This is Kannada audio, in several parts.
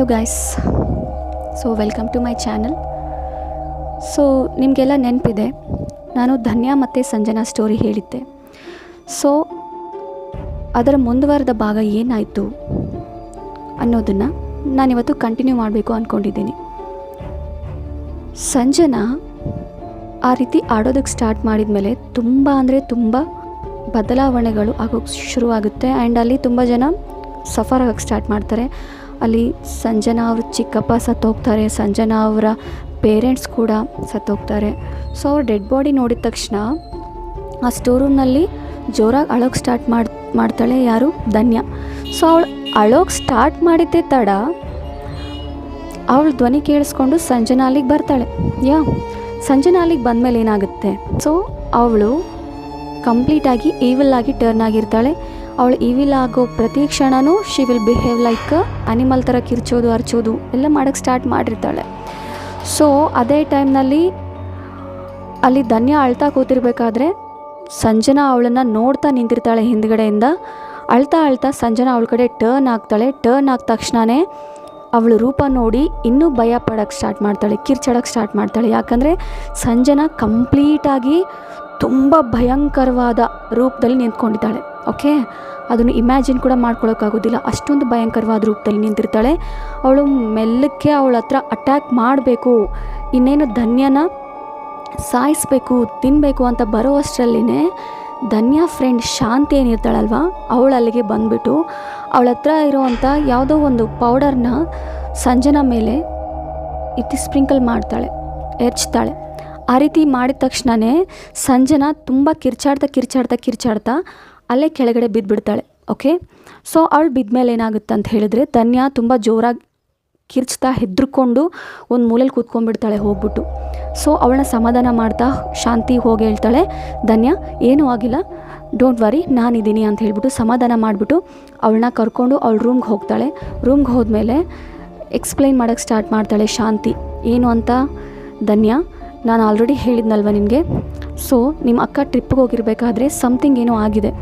Hello guys so welcome to my channel so ನಿಮಗೆಲ್ಲ ನೆನಪಿದೆ, ನಾನು ಧನ್ಯ ಮತ್ತು ಸಂಜನಾ ಸ್ಟೋರಿ ಹೇಳಿದ್ದೆ. ಸೊ ಅದರ ಮುಂದುವರೆದ ಭಾಗ ಏನಾಯಿತು ಅನ್ನೋದನ್ನು ನಾನಿವತ್ತು ಕಂಟಿನ್ಯೂ ಮಾಡಬೇಕು ಅಂದ್ಕೊಂಡಿದ್ದೀನಿ ಸಂಜನಾ ಆ ರೀತಿ ಆಡೋದಕ್ಕೆ ಸ್ಟಾರ್ಟ್ ಮಾಡಿದ ಮೇಲೆ ತುಂಬ ಅಂದರೆ ತುಂಬ ಬದಲಾವಣೆಗಳು ಆಗೋಕ್ಕೆ ಶುರುವಾಗುತ್ತೆ. ಆ್ಯಂಡ್ ಅಲ್ಲಿ ತುಂಬ ಜನ ಸಫರ್ ಆಗೋಕ್ಕೆ ಸ್ಟಾರ್ಟ್ ಮಾಡ್ತಾರೆ. ಅಲ್ಲಿ ಸಂಜನಾ ಅವ್ರ ಚಿಕ್ಕಪ್ಪ ಸತ್ತೋಗ್ತಾರೆ. ಸಂಜನಾ ಅವರ ಪೇರೆಂಟ್ಸ್ ಕೂಡ ಸತ್ತೋಗ್ತಾರೆ. ಸೊ ಅವ್ರ ಡೆಡ್ ಬಾಡಿ ನೋಡಿದ ತಕ್ಷಣ ಆ ಸ್ಟೋರ್ ರೂಮ್ನಲ್ಲಿ ಜೋರಾಗಿ ಅಳೋಕ್ ಸ್ಟಾರ್ಟ್ ಮಾಡಿ, ಮಾಡ್ತಾಳೆ ಯಾರು? ಧನ್ಯ. ಸೊ ಅವಳು ಅಳೋಕ್ ಸ್ಟಾರ್ಟ್ ಮಾಡಿದ್ದೇ ತಡ ಅವಳು ಧ್ವನಿ ಕೇಳಿಸ್ಕೊಂಡು ಸಂಜನಾ ಅಲ್ಲಿಗೆ ಬರ್ತಾಳೆ. ಯಾ, ಸಂಜನಾ ಅಲ್ಲಿಗೆ ಬಂದಮೇಲೆ ಏನಾಗುತ್ತೆ? ಸೊ ಅವಳು ಕಂಪ್ಲೀಟಾಗಿ ಈವಲ್ ಆಗಿ ಟರ್ನ್ ಆಗಿರ್ತಾಳೆ. ಅವಳು ಇವಿಲ್ ಆಗೋ ಪ್ರತಿ ಕ್ಷಣನೂ she will behave like animal ಥರ ಕಿರ್ಚೋದು ಅರ್ಚೋದು ಎಲ್ಲ ಮಾಡೋಕ್ಕೆ ಸ್ಟಾರ್ಟ್ ಮಾಡಿರ್ತಾಳೆ. ಸೊ ಅದೇ ಟೈಮ್ನಲ್ಲಿ ಅಲ್ಲಿ ಧನ್ಯ ಅಳ್ತಾ ಕೂತಿರ್ಬೇಕಾದ್ರೆ ಸಂಜನಾ ಅವಳನ್ನು ನೋಡ್ತಾ ನಿಂತಿರ್ತಾಳೆ ಹಿಂದ್ಗಡೆಯಿಂದ. ಅಳ್ತಾ ಅಳ್ತಾ ಸಂಜನಾ ಅವಳ ಕಡೆ ಟರ್ನ್ ಆಗ್ತಾಳೆ. ಟರ್ನ್ ಆದ ತಕ್ಷಣವೇ ಅವಳು ರೂಪ ನೋಡಿ ಇನ್ನೂ ಭಯ ಪಡೋಕ್ಕೆ ಸ್ಟಾರ್ಟ್ ಮಾಡ್ತಾಳೆ ಕಿರ್ಚಾಡೋಕ್ಕೆ ಸ್ಟಾರ್ಟ್ ಮಾಡ್ತಾಳೆ. ಯಾಕಂದರೆ ಸಂಜನಾ ಕಂಪ್ಲೀಟಾಗಿ ತುಂಬ ಭಯಂಕರವಾದ ರೂಪದಲ್ಲಿ ನಿಂತ್ಕೊಂಡಿದ್ದಾಳೆ. ಓಕೆ? ಅದನ್ನು ಇಮ್ಯಾಜಿನ್ ಕೂಡ ಮಾಡ್ಕೊಳ್ಳೋಕ್ಕಾಗೋದಿಲ್ಲ ಅಷ್ಟೊಂದು ಭಯಂಕರವಾದ ರೂಪದಲ್ಲಿ ನಿಂತಿರ್ತಾಳೆ. ಅವಳು ಮೆಲ್ಲಕ್ಕೆ ಅವಳ ಹತ್ರ ಅಟ್ಯಾಕ್ ಮಾಡಬೇಕು. ಇನ್ನೇನು ಧನ್ಯನ ಸಾಯಿಸ್ಬೇಕು ತಿನ್ನಬೇಕು ಅಂತ ಬರೋ ಅಷ್ಟರಲ್ಲಿನೇ ಧನ್ಯ ಫ್ರೆಂಡ್ ಶಾಂತಿ ಏನಿರ್ತಾಳಲ್ವ ಅವಳು ಅಲ್ಲಿಗೆ ಬಂದುಬಿಟ್ಟು ಅವಳ ಹತ್ರ ಇರೋವಂಥ ಯಾವುದೋ ಒಂದು ಪೌಡರ್ನ ಸಂಜನಾ ಮೇಲೆ ಇತಿ ಸ್ಪ್ರಿಂಕಲ್ ಮಾಡ್ತಾಳೆ, ಎರ್ಚ್ತಾಳೆ. ಆ ರೀತಿ ಮಾಡಿದ ತಕ್ಷಣವೇ ಸಂಜನಾ ತುಂಬ ಕಿರ್ಚಾಡ್ತಾ ಕಿರ್ಚಾಡ್ತಾ ಕಿರ್ಚಾಡ್ತಾ ಅಲ್ಲೇ ಕೆಳಗಡೆ ಬಿದ್ದುಬಿಡ್ತಾಳೆ ಓಕೆ ಸೊ ಅವಳು ಬಿದ್ಮೇಲೆ ಏನಾಗುತ್ತೆ ಅಂತ ಹೇಳಿದ್ರೆ, ಧನ್ಯ ತುಂಬ ಜೋರಾಗಿ ಕಿರ್ಚ್ತಾ ಹೆದ್ರಿಕೊಂಡು ಒಂದು ಮೂಲೆಯಲ್ಲಿ ಕೂತ್ಕೊಂಡ್ಬಿಡ್ತಾಳೆ, ಹೋಗ್ಬಿಟ್ಟು. ಸೊ ಅವಳನ್ನ ಸಮಾಧಾನ ಮಾಡ್ತಾ ಶಾಂತಿ ಹೋಗಿ ಹೇಳ್ತಾಳೆ, ಧನ್ಯ, ಏನೂ ಆಗಿಲ್ಲ. ಡೋಂಟ್ ವರಿ ನಾನಿದ್ದೀನಿ ಅಂತ ಹೇಳ್ಬಿಟ್ಟು ಸಮಾಧಾನ ಮಾಡಿಬಿಟ್ಟು ಅವಳನ್ನ ಕರ್ಕೊಂಡು ಅವಳ ರೂಮ್ಗೆ ಹೋಗ್ತಾಳೆ. ರೂಮ್ಗೆ ಹೋದ್ಮೇಲೆ ಎಕ್ಸ್ಪ್ಲೈನ್ ಮಾಡೋಕ್ಕೆ ಸ್ಟಾರ್ಟ್ ಮಾಡ್ತಾಳೆ ಶಾಂತಿ. ಏನು ಅಂತ? ಧನ್ಯ, ನಾನು ಆಲ್ರೆಡಿ ಹೇಳಿದ್ನಲ್ವ ನಿನಗೆ ಸೊ ನಿಮ್ಮ ಅಕ್ಕ ಟ್ರಿಪ್ಗೆ ಹೋಗಿರ್ಬೇಕಾದ್ರೆ ಸಮಥಿಂಗ್ ಏನೋ ಆಗಿದೆ.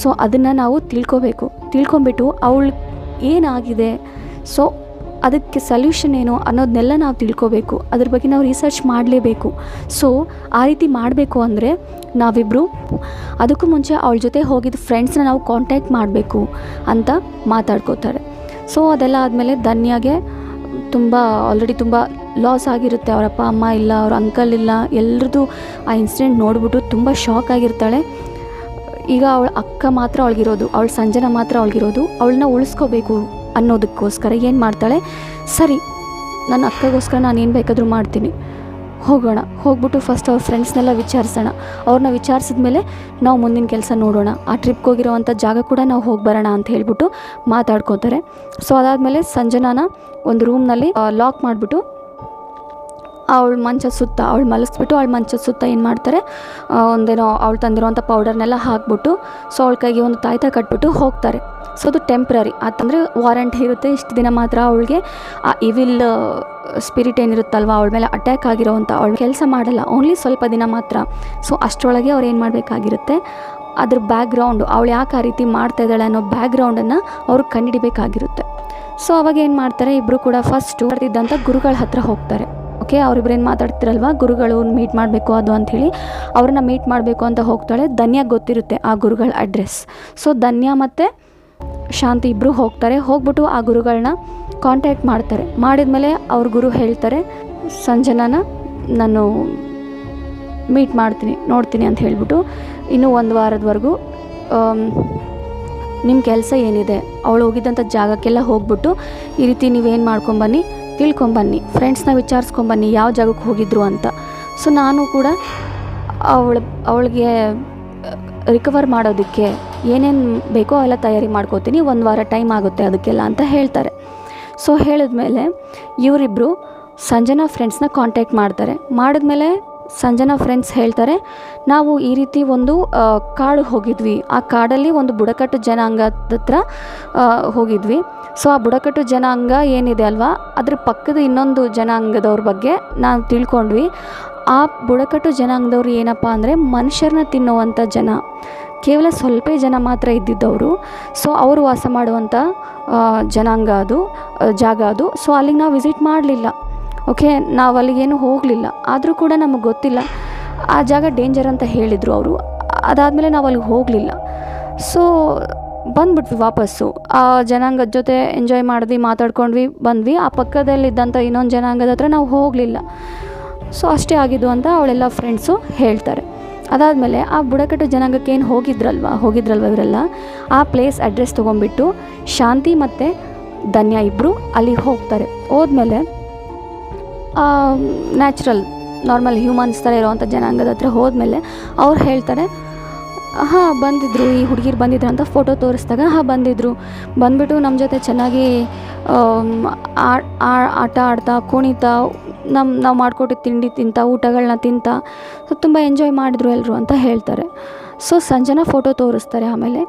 ಸೊ ಅದನ್ನು ನಾವು ತಿಳ್ಕೊಬೇಕು. ತಿಳ್ಕೊಂಬಿಟ್ಟು ಅವಳು ಏನಾಗಿದೆ? ಸೊ ಅದಕ್ಕೆ ಸಲ್ಯೂಷನ್ ಏನು ಅನ್ನೋದನ್ನೆಲ್ಲ ನಾವು ತಿಳ್ಕೊಬೇಕು. ಅದ್ರ ಬಗ್ಗೆ ನಾವು ರಿಸರ್ಚ್ ಮಾಡಲೇಬೇಕು. ಸೊ ಆ ರೀತಿ ಮಾಡಬೇಕು ಅಂದರೆ ನಾವಿಬ್ಬರು ಅದಕ್ಕೂ ಮುಂಚೆ ಅವಳ ಜೊತೆ ಹೋಗಿದ್ದ ಫ್ರೆಂಡ್ಸ್ನ ನಾವು ಕಾಂಟ್ಯಾಕ್ಟ್ ಮಾಡಬೇಕು ಅಂತ ಮಾತಾಡ್ಕೋತಾರೆ. ಸೊ ಅದೆಲ್ಲ ಆದಮೇಲೆ ಧನ್ಯಾಗೆ ತುಂಬ ಆಲ್ರೆಡಿ ತುಂಬ ಲಾಸ್ ಆಗಿರುತ್ತೆ. ಅವರ ಅಪ್ಪ, ಅಮ್ಮ ಇಲ್ಲ, ಅವ್ರ ಅಂಕಲ್ ಇಲ್ಲ, ಎಲ್ರದ್ದು ಆ ಇನ್ಸಿಡೆಂಟ್ ನೋಡಿಬಿಟ್ಟು ತುಂಬ ಶಾಕ್ ಆಗಿರ್ತಾಳೆ. ಈಗ ಅವಳ ಅಕ್ಕ ಮಾತ್ರ ಅವಳಿಗಿರೋದು, ಅವಳ ಸಂಜನ ಮಾತ್ರ ಅವಳಿಗಿರೋದು, ಅವಳನ್ನ ಉಳಿಸ್ಕೋಬೇಕು ಅನ್ನೋದಕ್ಕೋಸ್ಕರ ಏನು ಮಾಡ್ತಾಳೆ? ಸರಿ, ನನ್ನ ಅಕ್ಕಗೋಸ್ಕರ ನಾನು ಏನು ಬೇಕಾದರೂ ಮಾಡ್ತೀನಿ. ಹೋಗೋಣ, ಹೋಗ್ಬಿಟ್ಟು ಫಸ್ಟ್ ಅವ್ರ ಫ್ರೆಂಡ್ಸ್ನೆಲ್ಲ ವಿಚಾರಿಸೋಣ. ಅವ್ರನ್ನ ವಿಚಾರಿಸಿದ ಮೇಲೆ ನಾವು ಮುಂದಿನ ಕೆಲಸ ನೋಡೋಣ. ಆ ಟ್ರಿಪ್ಗೆ ಹೋಗಿರೋವಂಥ ಜಾಗ ಕೂಡ ನಾವು ಹೋಗಿ ಬರೋಣ ಅಂತ ಹೇಳ್ಬಿಟ್ಟು ಮಾತಾಡ್ಕೋತಾರೆ. ಸೊ ಅದಾದಮೇಲೆ ಸಂಜನಾನ ಒಂದು ರೂಮ್ನಲ್ಲಿ ಲಾಕ್ ಮಾಡಿಬಿಟ್ಟು ಅವಳ ಮಂಚ ಸುತ್ತ, ಅವಳು ಮಲಗಿಸ್ಬಿಟ್ಟು ಅವಳ ಮಂಚ ಸುತ್ತ ಏನು ಮಾಡ್ತಾರೆ? ಒಂದೇನೋ ಅವಳು ತಂದಿರೋವಂಥ ಪೌಡರ್ನೆಲ್ಲ ಹಾಕ್ಬಿಟ್ಟು, ಸೊ ಅವಳ ಕೈಗೆ ಒಂದು ತಾಯ್ತ ಕಟ್ಬಿಟ್ಟು ಹೋಗ್ತಾರೆ. ಸೊ ಅದು ಟೆಂಪ್ರರಿ ಅಂತಂದರೆ ವಾರಂಟ್ ಇರುತ್ತೆ, ಇಷ್ಟು ದಿನ ಮಾತ್ರ ಅವಳಿಗೆ. ಆ ಇವಿಲ್ ಸ್ಪಿರಿಟ್ ಏನಿರುತ್ತಲ್ವ, ಅವಳ ಮೇಲೆ ಅಟ್ಯಾಕ್ ಆಗಿರೋವಂಥ ಅವಳು ಕೆಲಸ ಮಾಡಲ್ಲ. ಓನ್ಲಿ ಸ್ವಲ್ಪ ದಿನ ಮಾತ್ರ. ಸೊ ಅಷ್ಟರೊಳಗೆ ಅವ್ರು ಏನು ಮಾಡಬೇಕಾಗಿರುತ್ತೆ? ಅದ್ರ ಬ್ಯಾಕ್ಗ್ರೌಂಡು ಅವಳು ಯಾಕೆ ಆ ರೀತಿ ಮಾಡ್ತಾ ಇದ್ದಾಳೆ ಅನ್ನೋ ಬ್ಯಾಕ್ಗ್ರೌಂಡನ್ನು ಅವರು ಕಂಡುಹಿಡಿಬೇಕಾಗಿರುತ್ತೆ ಸೊ ಅವಾಗ ಏನು ಮಾಡ್ತಾರೆ? ಇಬ್ಬರು ಕೂಡ ಫಸ್ಟು ಬರ್ತಿದ್ದಂಥ ಗುರುಗಳ ಹತ್ರ ಹೋಗ್ತಾರೆ. ಅವರಿಬ್ರು ಏನು ಮಾತಾಡ್ತಿರಲ್ವ? ಗುರುಗಳು ಮೀಟ್ ಮಾಡಬೇಕು ಅದು ಅಂಥೇಳಿ ಅವ್ರನ್ನ ಮೀಟ್ ಮಾಡಬೇಕು ಅಂತ ಹೋಗ್ತಾಳೆ. ಧನ್ಯ ಗೊತ್ತಿರುತ್ತೆ ಆ ಗುರುಗಳ ಅಡ್ರೆಸ್ ಸೊ ಧನ್ಯ ಮತ್ತು ಶಾಂತಿ ಇಬ್ಬರು ಹೋಗ್ತಾರೆ. ಹೋಗ್ಬಿಟ್ಟು ಆ ಗುರುಗಳನ್ನ ಕಾಂಟ್ಯಾಕ್ಟ್ ಮಾಡ್ತಾರೆ. ಮಾಡಿದ ಮೇಲೆ ಅವ್ರ ಗುರು ಹೇಳ್ತಾರೆ, ಸಂಜನಾನ ನಾನು ಮೀಟ್ ಮಾಡ್ತೀನಿ, ನೋಡ್ತೀನಿ ಅಂತ ಹೇಳ್ಬಿಟ್ಟು ಇನ್ನೂ ಒಂದು ವಾರದವರೆಗೂ ನಿಮ್ಮ ಕೆಲಸ ಏನಿದೆ? ಅವಳು ಹೋಗಿದ್ದಂಥ ಜಾಗಕ್ಕೆಲ್ಲ ಹೋಗ್ಬಿಟ್ಟು ಈ ರೀತಿ ನೀವೇನು ಮಾಡ್ಕೊಂಬನ್ನಿ ತಿಳ್ಕೊಂಬನ್ನಿ ಫ್ರೆಂಡ್ಸ್ನ ವಿಚಾರಿಸ್ಕೊಂಬನ್ನಿ ಯಾವ ಜಾಗಕ್ಕೆ ಹೋಗಿದ್ರು ಅಂತ. ಸೊ ನಾನು ಕೂಡ ಅವಳ, ಅವಳಿಗೆ ರಿಕವರ್ ಮಾಡೋದಕ್ಕೆ ಏನೇನು ಬೇಕೋ ಎಲ್ಲ ತಯಾರಿ ಮಾಡ್ಕೋತೀನಿ, ಒಂದು ವಾರ ಟೈಮ್ ಆಗುತ್ತೆ ಅದಕ್ಕೆಲ್ಲ ಅಂತ ಹೇಳ್ತಾರೆ. ಸೊ ಹೇಳಿದ್ಮೇಲೆ ಇವರಿಬ್ಬರು ಸಂಜನಾ ಫ್ರೆಂಡ್ಸ್ನ ಕಾಂಟ್ಯಾಕ್ಟ್ ಮಾಡ್ತಾರೆ. ಮಾಡಿದ್ಮೇಲೆ ಸಂಜನಾ ಫ್ರೆಂಡ್ಸ್ ಹೇಳ್ತಾರೆ, ನಾವು ಈ ರೀತಿ ಒಂದು ಕಾಡು ಹೋಗಿದ್ವಿ. ಆ ಕಾಡಲ್ಲಿ ಒಂದು ಬುಡಕಟ್ಟು ಜನಾಂಗದ ಹತ್ರ ಹೋಗಿದ್ವಿ. ಸೊ, ಆ ಬುಡಕಟ್ಟು ಜನಾಂಗ ಏನಿದೆ ಅಲ್ವಾ? ಅದ್ರ ಪಕ್ಕದ ಇನ್ನೊಂದು ಜನಾಂಗದವ್ರ ಬಗ್ಗೆ ನಾವು ತಿಳ್ಕೊಂಡ್ವಿ. ಆ ಬುಡಕಟ್ಟು ಜನಾಂಗದವ್ರು ಏನಪ್ಪ ಅಂದರೆ, ಮನುಷ್ಯರನ್ನ ತಿನ್ನುವಂಥ ಜನ. ಕೇವಲ ಸ್ವಲ್ಪ ಜನ ಮಾತ್ರ ಇದ್ದಿದ್ದವರು. ಸೊ, ಅವರು ವಾಸ ಮಾಡುವಂಥ ಜನಾಂಗ ಅದು ಜಾಗ ಅದು. ಸೊ, ಅಲ್ಲಿಗೆ ನಾವು ವಿಸಿಟ್ ಮಾಡಲಿಲ್ಲ. ಓಕೆ, ನಾವು ಅಲ್ಲಿಗೇನು ಹೋಗಲಿಲ್ಲ. ಆದರೂ ಕೂಡ ನಮಗೆ ಗೊತ್ತಿಲ್ಲ. ಆ ಜಾಗ ಡೇಂಜರ್ ಅಂತ ಹೇಳಿದರು ಅವರು. ಅದಾದಮೇಲೆ ನಾವು ಅಲ್ಲಿಗೆ ಹೋಗಲಿಲ್ಲ. ಸೊ ಬಂದ್ಬಿಟ್ವಿ ವಾಪಸ್ಸು. ಆ ಜನಾಂಗದ ಜೊತೆ ಎಂಜಾಯ್ ಮಾಡಿದ್ವಿ, ಮಾತಾಡ್ಕೊಂಡ್ವಿ, ಬಂದ್ವಿ. ಆ ಪಕ್ಕದಲ್ಲಿದ್ದಂಥ ಇನ್ನೊಂದು ಜನಾಂಗದ ಹತ್ರ ನಾವು ಹೋಗಲಿಲ್ಲ. ಸೊ ಅಷ್ಟೇ ಆಗಿದ್ದು ಅಂತ ಅವಳೆಲ್ಲ ಫ್ರೆಂಡ್ಸು ಹೇಳ್ತಾರೆ. ಅದಾದಮೇಲೆ ಆ ಬುಡಕಟ್ಟು ಜನಾಂಗಕ್ಕೆ ಏನು ಹೋಗಿದ್ರಲ್ವ? ಹೋಗಿದ್ರಲ್ವ ಇವರೆಲ್ಲ? ಆ ಪ್ಲೇಸ್ ಅಡ್ರೆಸ್ ತೊಗೊಂಡ್ಬಿಟ್ಟು ಶಾಂತಿ ಮತ್ತು ಧನ್ಯ ಇಬ್ಬರು ಅಲ್ಲಿಗೆ ಹೋಗ್ತಾರೆ. ಹೋದ್ಮೇಲೆ ನ್ಯಾಚುರಲ್ ನಾರ್ಮಲ್ ಹ್ಯೂಮನ್ಸ್ ಥರ ಇರೋವಂಥ ಜನಾಂಗದ ಹತ್ರ ಹೋದ್ಮೇಲೆ ಅವ್ರು ಹೇಳ್ತಾರೆ, ಹಾಂ ಬಂದಿದ್ದರು ಈ ಹುಡುಗಿರು ಬಂದಿದ್ರು ಅಂತ ಫೋಟೋ ತೋರಿಸಿದಾಗ, ಹಾಂ ಬಂದಿದ್ದರು ಬಂದ್ಬಿಟ್ಟು ನಮ್ಮ ಜೊತೆ ಚೆನ್ನಾಗಿ ಆ- ಆಟ ಆಡ್ತಾ, ಕುಣಿತಾ ನಮ್ಮ ನಾವು ಮಾಡಿಕೊಟ್ಟಿದ್ದ ತಿಂಡಿ ತಿಂತ ಊಟಗಳನ್ನ ತಿಂತ, ಸೊ ತುಂಬ ಎಂಜಾಯ್ ಮಾಡಿದ್ರು ಎಲ್ಲರೂ ಅಂತ ಹೇಳ್ತಾರೆ. ಸೊ ಸಂಜನಾ ಫೋಟೋ ತೋರಿಸ್ತಾರೆ ಆಮೇಲೆ.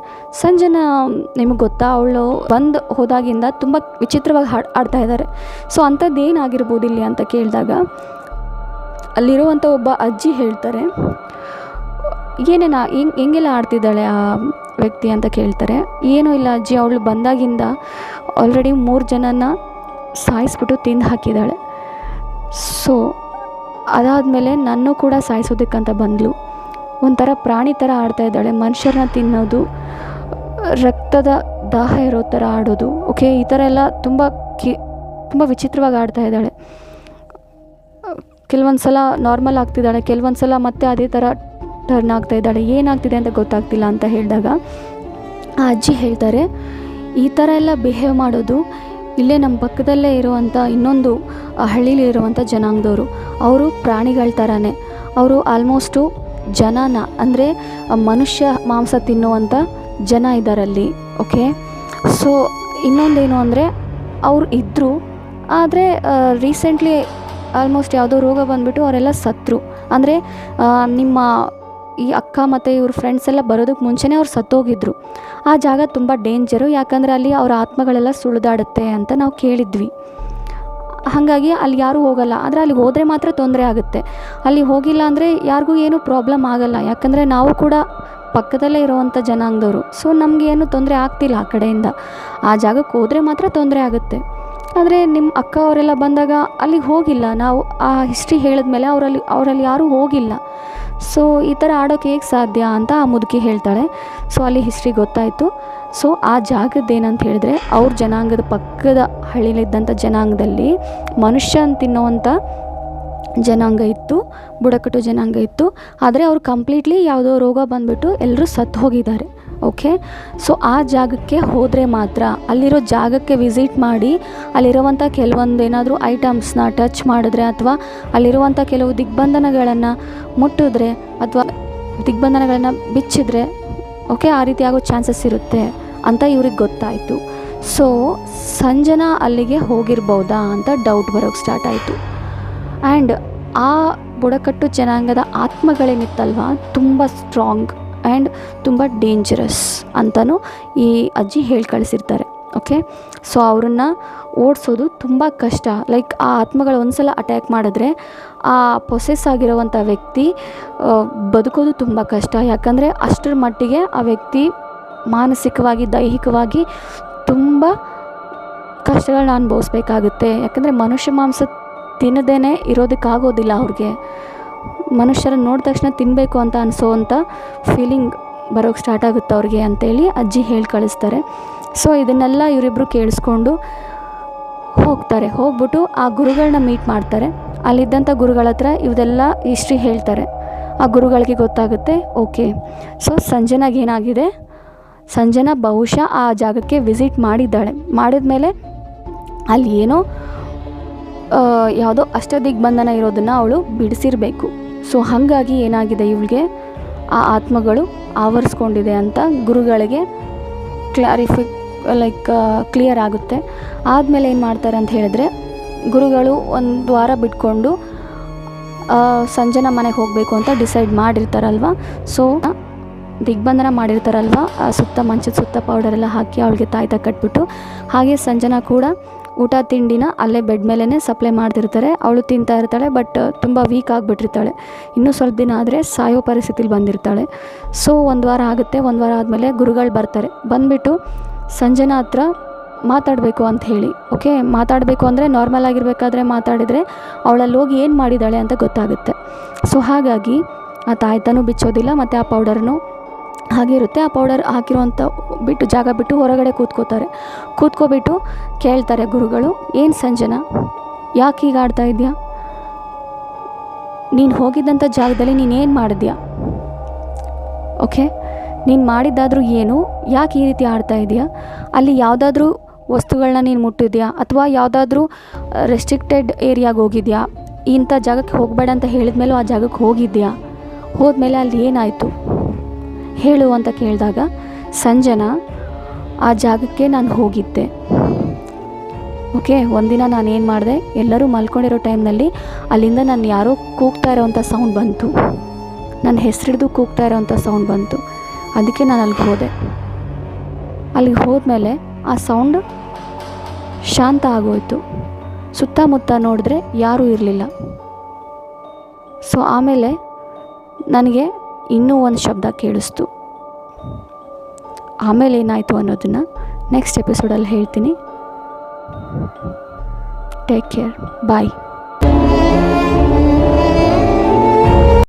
ಸಂಜನಾ ನಿಮಗೆ ಗೊತ್ತಾ, ಅವಳು ಬಂದು ಹೋದಾಗಿಂದ ತುಂಬ ವಿಚಿತ್ರವಾಗಿ ಹಾಡು ಆಡ್ತಾ ಇದ್ದಾರೆ ಸೊ ಅಂಥದ್ದು ಏನಾಗಿರ್ಬೋದು ಇಲ್ಲಿ ಅಂತ ಕೇಳಿದಾಗ, ಅಲ್ಲಿರುವಂಥ ಒಬ್ಬ ಅಜ್ಜಿ ಹೇಳ್ತಾರೆ, ಏನೇನು, ಹೆಂಗೆ, ಹೆಂಗೆಲ್ಲ ಆಡ್ತಿದ್ದಾಳೆ ಆ ವ್ಯಕ್ತಿ ಅಂತ ಕೇಳ್ತಾರೆ. ಏನೂ ಇಲ್ಲ ಅಜ್ಜಿ, ಅವಳು ಬಂದಾಗಿಂದ ಆಲ್ರೆಡಿ ಮೂರು ಜನನ ಸಾಯಿಸ್ಬಿಟ್ಟು ತಿಂದು ಹಾಕಿದ್ದಾಳೆ. ಸೊ ಅದಾದಮೇಲೆ ನನ್ನೂ ಕೂಡ ಸಾಯಿಸೋದಕ್ಕಂತ ಬಂದಳು ಒಂಥರ ಪ್ರಾಣಿ ಥರ ಆಡ್ತಾ ಇದ್ದಾಳೆ. ಮನುಷ್ಯರನ್ನ ತಿನ್ನೋದು, ರಕ್ತದ ದಾಹ ಇರೋ ಥರ ಆಡೋದು ಓಕೆ ಈ ಥರ ಎಲ್ಲ ತುಂಬ ಕಿ, ತುಂಬ ವಿಚಿತ್ರವಾಗಿ ಆಡ್ತಾ ಇದ್ದಾಳೆ. ಕೆಲವೊಂದು ಸಲ ನಾರ್ಮಲ್ ಆಗ್ತಿದ್ದಾಳೆ ಕೆಲವೊಂದು ಸಲ ಮತ್ತೆ ಅದೇ ಥರ ಟರ್ನ್ ಆಗ್ತಾ ಇದ್ದಾಳೆ. ಏನಾಗ್ತಿದೆ ಅಂತ ಗೊತ್ತಾಗ್ತಿಲ್ಲ ಅಂತ ಹೇಳಿದಾಗ, ಆ ಅಜ್ಜಿ ಹೇಳ್ತಾರೆ, ಈ ಥರ ಎಲ್ಲ ಬಿಹೇವ್ ಮಾಡೋದು ಇಲ್ಲೇ ನಮ್ಮ ಪಕ್ಕದಲ್ಲೇ ಇರುವಂಥ ಇನ್ನೊಂದು ಹಳ್ಳಿಲಿರುವಂಥ ಜನಾಂಗದವರು. ಅವರು ಪ್ರಾಣಿಗಳ ಥರನೇ. ಅವರು ಆಲ್ಮೋಸ್ಟು ಜನನ, ಅಂದರೆ ಮನುಷ್ಯ ಮಾಂಸ ತಿನ್ನುವಂಥ ಜನ ಇದ್ದಾರಲ್ಲಿ ಓಕೆ ಸೊ ಇನ್ನೊಂದೇನು ಅಂದರೆ, ಅವ್ರು ಇದ್ದರು ಆದರೆ ರೀಸೆಂಟ್ಲಿ ಆಲ್ಮೋಸ್ಟ್ ಯಾವುದೋ ರೋಗ ಬಂದುಬಿಟ್ಟು ಅವರೆಲ್ಲ ಸತ್ತರು ಅಂದರೆ ನಿಮ್ಮ ಈ ಅಕ್ಕ ಮತ್ತು ಇವ್ರ ಫ್ರೆಂಡ್ಸ್ ಎಲ್ಲ ಬರೋದಕ್ಕೆ ಮುಂಚೆನೇ ಅವ್ರು ಸತ್ತೋಗಿದ್ರು. ಆ ಜಾಗ ತುಂಬ ಡೇಂಜರು ಯಾಕಂದರೆ ಅಲ್ಲಿ ಅವ್ರ ಆತ್ಮಗಳೆಲ್ಲ ಸುಳಿದಾಡುತ್ತೆ ಅಂತ ನಾವು ಕೇಳಿದ್ವಿ. ಹಾಗಾಗಿ ಅಲ್ಲಿ ಯಾರೂ ಹೋಗಲ್ಲ. ಆದರೆ ಅಲ್ಲಿ ಹೋದರೆ ಮಾತ್ರ ತೊಂದರೆ ಆಗುತ್ತೆ. ಅಲ್ಲಿ ಹೋಗಿಲ್ಲ ಅಂದರೆ ಯಾರಿಗೂ ಏನೂ ಪ್ರಾಬ್ಲಮ್ ಆಗಲ್ಲ. ಯಾಕಂದರೆ ನಾವು ಕೂಡ ಪಕ್ಕದಲ್ಲೇ ಇರೋವಂಥ ಜನಾಂಗದವರು. ಸೊ ನಮಗೆ ಏನು ತೊಂದರೆ ಆಗ್ತಿಲ್ಲ ಆ ಕಡೆಯಿಂದ. ಆ ಜಾಗಕ್ಕೆ ಹೋದರೆ ಮಾತ್ರ ತೊಂದರೆ ಆಗುತ್ತೆ. ಆದರೆ ನಿಮ್ಮ ಅಕ್ಕ ಅವರೆಲ್ಲ ಬಂದಾಗ ಅಲ್ಲಿಗೆ ಹೋಗಿಲ್ಲ. ನಾವು ಆ ಹಿಸ್ಟ್ರಿ ಹೇಳಿದ್ಮೇಲೆ ಅವರಲ್ಲಿ ಅವರಲ್ಲಿ ಯಾರೂ ಹೋಗಿಲ್ಲ. ಸೊ ಈ ಥರ ಆಡೋಕೆ ಹೇಗೆ ಸಾಧ್ಯ ಅಂತ ಆ ಮುದುಕಿ ಹೇಳ್ತಾಳೆ. ಸೊ ಅಲ್ಲಿ ಹಿಸ್ಟ್ರಿ ಗೊತ್ತಾಯಿತು. ಸೊ ಆ ಜಾಗದ್ದೇನಂತ ಹೇಳಿದ್ರೆ, ಅವ್ರ ಜನಾಂಗದ ಪಕ್ಕದ ಹಳ್ಳಿಲಿದ್ದಂಥ ಜನಾಂಗದಲ್ಲಿ ಮನುಷ್ಯನ ತಿನ್ನುವಂಥ ಜನಾಂಗ ಇತ್ತು, ಬುಡಕಟ್ಟು ಜನಾಂಗ ಇತ್ತು. ಆದರೆ ಅವ್ರು ಕಂಪ್ಲೀಟ್ಲಿ ಯಾವುದೋ ರೋಗ ಬಂದುಬಿಟ್ಟು ಎಲ್ಲರೂ ಸತ್ತು ಹೋಗಿದ್ದಾರೆ ಓಕೆ ಸೊ ಆ ಜಾಗಕ್ಕೆ ಹೋದರೆ ಮಾತ್ರ, ಅಲ್ಲಿರೋ ಜಾಗಕ್ಕೆ ವಿಸಿಟ್ ಮಾಡಿ ಅಲ್ಲಿರುವಂಥ ಕೆಲವೊಂದು ಏನಾದರೂ ಐಟಮ್ಸ್ನ ಟಚ್ ಮಾಡಿದ್ರೆ ಅಥವಾ ಅಲ್ಲಿರುವಂಥ ಕೆಲವು ದಿಗ್ಬಂಧನಗಳನ್ನು ಮುಟ್ಟಿದ್ರೆ ಅಥವಾ ದಿಗ್ಬಂಧನಗಳನ್ನು ಬಿಚ್ಚಿದ್ರೆ ಓಕೆ ಆ ರೀತಿ ಆಗೋ ಚಾನ್ಸಸ್ ಇರುತ್ತೆ. ಅಂತ ಇವ್ರಿಗೆ ಗೊತ್ತಾಯಿತು. ಸೊ ಸಂಜನಾ ಅಲ್ಲಿಗೆ ಹೋಗಿರ್ಬೋದಾ ಅಂತ ಡೌಟ್ ಬರೋಕ್ಕೆ ಸ್ಟಾರ್ಟ್ ಆಯಿತು. ಆ್ಯಂಡ್ ಆ ಬುಡಕಟ್ಟು ಜನಾಂಗದ ಆತ್ಮಗಳೇನಿತ್ತಲ್ವ ತುಂಬ ಸ್ಟ್ರಾಂಗ್ ಆ್ಯಂಡ್ ತುಂಬ ಡೇಂಜರಸ್ ಅಂತಲೂ ಈ ಅಜ್ಜಿ ಹೇಳಿ ಕಳಿಸಿರ್ತಾರೆ ಓಕೆ ಸೊ ಅವ್ರನ್ನ ಓಡಿಸೋದು ತುಂಬ ಕಷ್ಟ. ಲೈಕ್ ಆ ಆತ್ಮಗಳು ಒಂದ್ಸಲ ಅಟ್ಯಾಕ್ ಮಾಡಿದ್ರೆ ಆ ಪೊಸೆಸ್ ಆಗಿರುವಂಥ ವ್ಯಕ್ತಿ ಬದುಕೋದು ತುಂಬ ಕಷ್ಟ. ಯಾಕಂದರೆ ಅಷ್ಟರ ಮಟ್ಟಿಗೆ ಆ ವ್ಯಕ್ತಿ ಮಾನಸಿಕವಾಗಿ, ದೈಹಿಕವಾಗಿ ತುಂಬ ಕಷ್ಟಗಳನ್ನ ಅನುಭವಿಸ್ಬೇಕಾಗುತ್ತೆ. ಯಾಕಂದರೆ ಮನುಷ್ಯ ಮಾಂಸ ತಿನ್ನದೇನೆ ಇರೋದಕ್ಕಾಗೋದಿಲ್ಲ ಅವ್ರಿಗೆ. ಮನುಷ್ಯರ ನೋಡಿದ ತಕ್ಷಣ ತಿನ್ನಬೇಕು ಅಂತ ಅನಿಸೋವಂಥ ಫೀಲಿಂಗ್ ಬರೋಕ್ಕೆ ಸ್ಟಾರ್ಟ್ ಆಗುತ್ತೆ ಅವ್ರಿಗೆ ಅಂತೇಳಿ ಅಜ್ಜಿ ಹೇಳಿ ಕಳಿಸ್ತಾರೆ. ಸೊ ಇದನ್ನೆಲ್ಲ ಇವರಿಬ್ಬರು ಕೇಳಿಸ್ಕೊಂಡು ಹೋಗ್ತಾರೆ. ಹೋಗ್ಬಿಟ್ಟು ಆ ಗುರುಗಳನ್ನ ಮೀಟ್ ಮಾಡ್ತಾರೆ. ಅಲ್ಲಿದ್ದಂಥ ಗುರುಗಳ ಹತ್ರ ಇವೆಲ್ಲ ಹಿಸ್ಟ್ರಿ ಹೇಳ್ತಾರೆ. ಆ ಗುರುಗಳಿಗೆ ಗೊತ್ತಾಗುತ್ತೆ ಓಕೆ ಸೊ ಸಂಜನಾಗ ಏನಾಗಿದೆ? ಸಂಜನಾ ಬಹುಶಃ ಆ ಜಾಗಕ್ಕೆ ವಿಸಿಟ್ ಮಾಡಿದ್ದಾಳೆ. ಮಾಡಿದ ಮೇಲೆ ಅಲ್ಲಿ ಏನೋ ಯಾವುದೋ ಯಾವುದೋ ಅಷ್ಟದಿಗ್ಬಂಧನ ಇರೋದನ್ನು ಅವಳು ಬಿಡಿಸಿರಬೇಕು. ಸೊ, ಹಾಗಾಗಿ ಏನಾಗಿದೆ ಇವಳಿಗೆ? ಆ ಆತ್ಮಗಳು ಆವರಿಸ್ಕೊಂಡಿದೆ ಅಂತ ಗುರುಗಳಿಗೆ ಕ್ಲಾರಿಫಿ ಲೈಕ್ ಕ್ಲಿಯರ್ ಆಗುತ್ತೆ. ಆದಮೇಲೆ ಏನು ಮಾಡ್ತಾರೆ ಅಂತ ಹೇಳಿದ್ರೆ, ಗುರುಗಳು ಒಂದು ವಾರ ಬಿಟ್ಕೊಂಡು ಸಂಜನಾ ಮನೆಗೆ ಹೋಗಬೇಕು ಅಂತ ಡಿಸೈಡ್ ಮಾಡಿರ್ತಾರಲ್ವ? ಸೊ ದಿಗ್ಬಂಧನ ಮಾಡಿರ್ತಾರಲ್ವ ಸುತ್ತ ಮಂಚದ ಸುತ್ತ ಪೌಡರ್ ಎಲ್ಲ ಹಾಕಿ ಅವಳಿಗೆ ತಾಯ್ತ ಕಟ್ಬಿಟ್ಟು, ಹಾಗೆ ಸಂಜನಾ ಕೂಡ ಊಟ ತಿಂಡಿನ ಅಲ್ಲೇ ಬೆಡ್ ಮೇಲೇ ಸಪ್ಲೈ ಮಾಡ್ತಿರ್ತಾರೆ. ಅವಳು ತಿಂತಾ ಇರ್ತಾಳೆ ಬಟ್ ತುಂಬ ವೀಕ್ ಆಗಿಬಿಟ್ಟಿರ್ತಾಳೆ. ಇನ್ನೂ ಸ್ವಲ್ಪ ದಿನ ಆದರೆ ಸಾಯೋ ಪರಿಸ್ಥಿತಿಲಿ ಬಂದಿರ್ತಾಳೆ. ಸೊ ಒಂದು ವಾರ ಆಗುತ್ತೆ. ಒಂದು ವಾರ ಆದಮೇಲೆ ಗುರುಗಳು ಬರ್ತಾರೆ. ಬಂದುಬಿಟ್ಟು ಸಂಜನಾ ಹತ್ರ ಮಾತಾಡಬೇಕು ಅಂತ ಹೇಳಿ ಓಕೆ ಮಾತಾಡಬೇಕು ಅಂದರೆ ನಾರ್ಮಲ್ ಆಗಿರಬೇಕಾದ್ರೆ ಮಾತಾಡಿದರೆ ಅವಳಲ್ಲಿ ಹೋಗಿ ಏನು ಮಾಡಿದ್ದಾಳೆ ಅಂತ ಗೊತ್ತಾಗುತ್ತೆ. ಸೊ ಹಾಗಾಗಿ ಆ ತಾಯ್ತನೂ ಬಿಚ್ಚೋದಿಲ್ಲ, ಮತ್ತು ಆ ಪೌಡರ್ನು ಹಾಗೆ ಇರುತ್ತೆ. ಆ ಪೌಡರ್ ಹಾಕಿರುವಂಥ ಬಿಟ್ಟು ಜಾಗ ಬಿಟ್ಟು ಹೊರಗಡೆ ಕೂತ್ಕೋತಾರೆ. ಕೂತ್ಕೊಬಿಟ್ಟು ಕೇಳ್ತಾರೆ ಗುರುಗಳು, ಏನು ಸಂಜನಾ, ಯಾಕೆ ಹೀಗೆ ಆಡ್ತಾ ಇದೆಯಾ? ನೀನು ಹೋಗಿದ್ದಂಥ ಜಾಗದಲ್ಲಿ ನೀನೇನು ಮಾಡಿದ್ಯಾ? ಓಕೆ ನೀನು ಮಾಡಿದ್ದಾದರೂ ಏನು? ಯಾಕೆ ಈ ರೀತಿ ಆಡ್ತಾ ಇದೆಯಾ? ಅಲ್ಲಿ ಯಾವುದಾದ್ರೂ ವಸ್ತುಗಳನ್ನ ನೀನು ಮುಟ್ಟಿದ್ಯಾ? ಅಥವಾ ಯಾವುದಾದ್ರೂ ರೆಸ್ಟ್ರಿಕ್ಟೆಡ್ ಏರಿಯಾಗೆ ಹೋಗಿದ್ಯಾ? ಇಂಥ ಜಾಗಕ್ಕೆ ಹೋಗಬೇಡ ಅಂತ ಹೇಳಿದ್ಮೇಲೂ ಆ ಜಾಗಕ್ಕೆ ಹೋಗಿದ್ಯಾ? ಹೋದ್ಮೇಲೆ ಅಲ್ಲಿ ಏನಾಯಿತು? ಹೇಳು ಅಂತ ಕೇಳಿದಾಗ, ಸಂಜನಾ, ಆ ಜಾಗಕ್ಕೆ ನಾನು ಹೋಗಿದ್ದೆ. ಓಕೆ, ಒಂದಿನ ನಾನು ಏನು ಮಾಡಿದೆ? ಎಲ್ಲರೂ ಮಲ್ಕೊಂಡಿರೋ ಟೈಮ್ನಲ್ಲಿ ಅಲ್ಲಿಂದ ನಾನು ಯಾರೋ ಕೂಗ್ತಾ ಇರೋವಂಥ ಸೌಂಡ್ ಬಂತು. ನನ್ನ ಹೆಸರಿಡ್ದು ಕೂಗ್ತಾ ಇರೋವಂಥ ಸೌಂಡ್ ಬಂತು. ಅದಕ್ಕೆ ನಾನು ಅಲ್ಲಿಗೆ ಹೋದೆ. ಅಲ್ಲಿಗೆ ಹೋದ್ಮೇಲೆ ಆ ಸೌಂಡ್ ಶಾಂತ ಆಗೋಯ್ತು. ಸುತ್ತಮುತ್ತ ನೋಡಿದ್ರೆ ಯಾರೂ ಇರಲಿಲ್ಲ. ಸೊ ಆಮೇಲೆ ನನಗೆ ಇನ್ನೂ ಒಂದು ಶಬ್ದ ಕೇಳಿಸ್ತು. ಆಮೇಲೆ ಏನಾಯಿತು ಅನ್ನೋದನ್ನು ನೆಕ್ಸ್ಟ್ ಎಪಿಸೋಡಲ್ಲಿ ಹೇಳ್ತೀನಿ. Take care bye